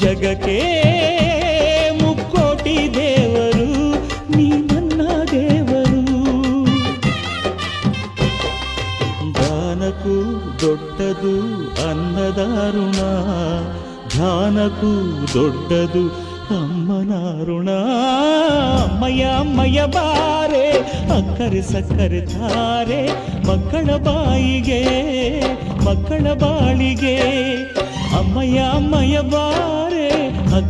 ಜಗಕ್ಕೆ ಮುಕ್ಕೋಟಿ ದೇವರು, ನೀ ನನ್ನ ದೇವರು. ದಾನಕ್ಕೂ ದೊಡ್ಡದು ಅನ್ನದಾರುಣ ಧ್ಯಾನಕ್ಕೂ ದೊಡ್ಡದು ಅಮ್ಮನಾರುಣ ಅಮ್ಮಯ್ಯ ಅಮ್ಮಯ್ಯ ಬಾರೆ, ಅಕ್ಕರೆ ಸಕ್ಕರೆ ತಾರೆ, ಮಕ್ಕಳ ಬಾಯಿಗೆ, ಮಕ್ಕಳ ಬಾಳಿಗೆ. ಅಮ್ಮಯ್ಯ ಅಮ್ಮಯ್ಯ ಬಾರೆ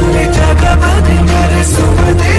తల్లి జగవతి మరి సుమతి